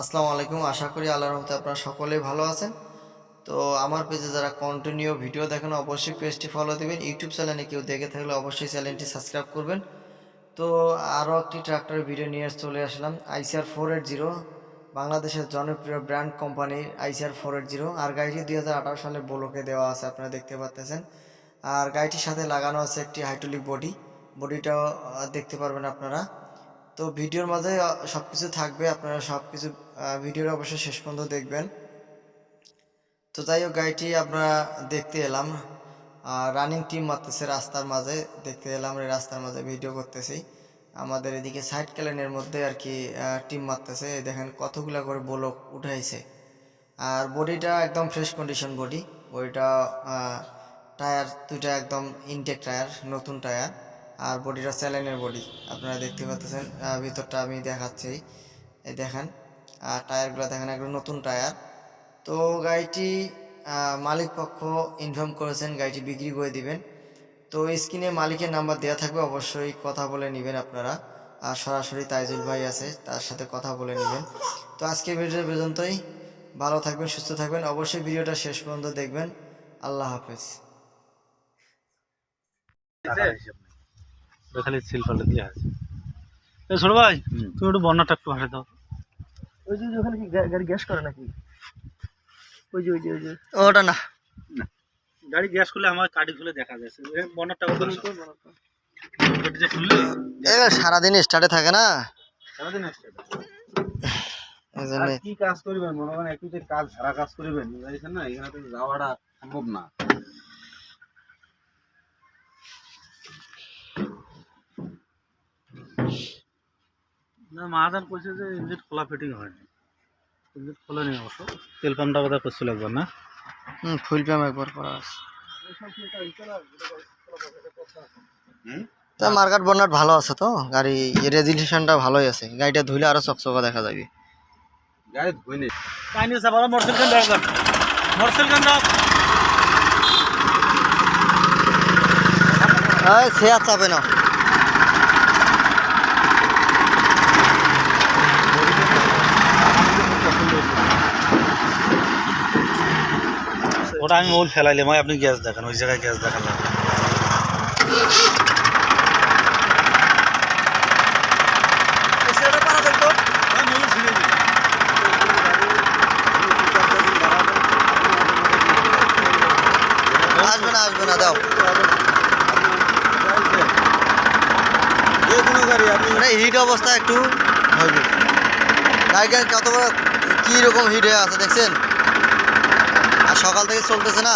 আসসালামু আলাইকুম। আশা করি আল্লাহর রহমতে আপনারা সকলেই ভালো আছেন। তো আমার পেজে যারা কন্টিনিউ ভিডিও দেখেন, অবশ্যই পেজটি ফলো দিবেন। ইউটিউব চ্যানেলে কেউ দেখে থাকলে অবশ্যই চ্যানেলটি সাবস্ক্রাইব করবেন। তো আরও একটি ট্রাক্টরের ভিডিও নিয়ে চলে আসলাম। আইসিআর ফোর এইট জিরো বাংলাদেশের জনপ্রিয় ব্র্যান্ড কোম্পানির আইসিআর ফোর এইট জিরো আর গাড়িটি দুই হাজার আঠারো সালে ব্লকে দেওয়া আছে, আপনারা দেখতে পাচ্তেছেন আর গাড়িটির সাথে লাগানো আছে একটি হাইড্রোলিক বডি বডিটাও দেখতে পারবেন আপনারা। তো ভিডিওর মাঝে সব কিছু থাকবে, আপনারা সব কিছু ভিডিওর অবশ্যই শেষ পর্যন্ত দেখবেন। তো যাই হোক, গাড়িটি আমরা দেখতে এলাম। রানিং টিম মারতেছে রাস্তার মাঝে, দেখতে এলাম রাস্তার মাঝে ভিডিও করতেছি। আমাদের এদিকে সাইড ক্যালেনের মধ্যে আর কি টিম মারতেছে। দেখেন কতগুলা করে ব্লক উঠাইছে। আর বডিটা একদম ফ্রেশ কন্ডিশন বডি বডিটা টায়ার দুইটা একদম ইনটেক টায়ার নতুন টায়ার আর বডিটা স্যালাইনের বডি আপনারা দেখতে পাচ্ছেন ভিতরটা আমি দেখাচ্ছি। এই দেখেন, আর টায়ারগুলো দেখেন, একদম নতুন টায়ার। তো গাড়িটি মালিক পক্ষ ইনফর্ম করেছেন, গাড়িটি বিক্রি করে দিবেন। তো স্ক্রিনে মালিকের নাম্বার দেওয়া থাকবে, অবশ্যই কথা বলে নেবেন আপনারা। আর সরাসরি তাইজুল ভাই আছে, তার সাথে কথা বলে নেবেন। তো আজকে ভিডিও পর্যন্তই। ভালো থাকবেন, সুস্থ থাকবেন। অবশ্যই ভিডিওটা শেষ পর্যন্ত দেখবেন। আল্লাহ হাফেজ। খালি সিল পাল্টে দিয়ে আছে ছোট ভাই তুমি একটু বন্যাটা একটু দাও। ওই যে ওখানে কি গাড়ি গ্যাস করে নাকি? ওই যে ওই যে ওই যে। ওটা না। গাড়ি গ্যাস খুলে আমার কাটি খুলে দেখা যাচ্ছে বন্যাটা সারাদিন স্টার্টে থাকে না। সারাদিন কি কাজ করবেন? মনে করেন একটু যে কাজ সারা কাজ করবেন। না এখানে তো যাওয়াটা সম্ভব না। না মাহাজান কইছে যে ইঞ্জিন খোলা ফিটিং হয়নি। ইঞ্জিন খোলা নেই অবশ্য। তেল পাম্পটা বোধহয় করছিল একবার না? হুম ফুল প্যাম একবার করা আছে। তা মার্কেট ভালো আছে তো? গাড়ি রেজিস্ট্রেশনটা ভালোই আছে। গাড়িটা ধুইলে আরও চকচকা দেখা যাবে। গাড়ি ধুইনি। কাহিনী আছে বড় মোটরসাইকেল কেন মোটরসাইকেল কেন সে আর চাপে না। ওটা আমি মূল ফেলাইলাম আপনি গ্যাস দেখান ওই জায়গায় গ্যাস দেখান। আসবে না আসবে না দাও। মানে হিট অবস্থা একটু কত বড় কী রকম হিট হয়ে আছে দেখছেন? আর সকাল থেকে চলতেছে না।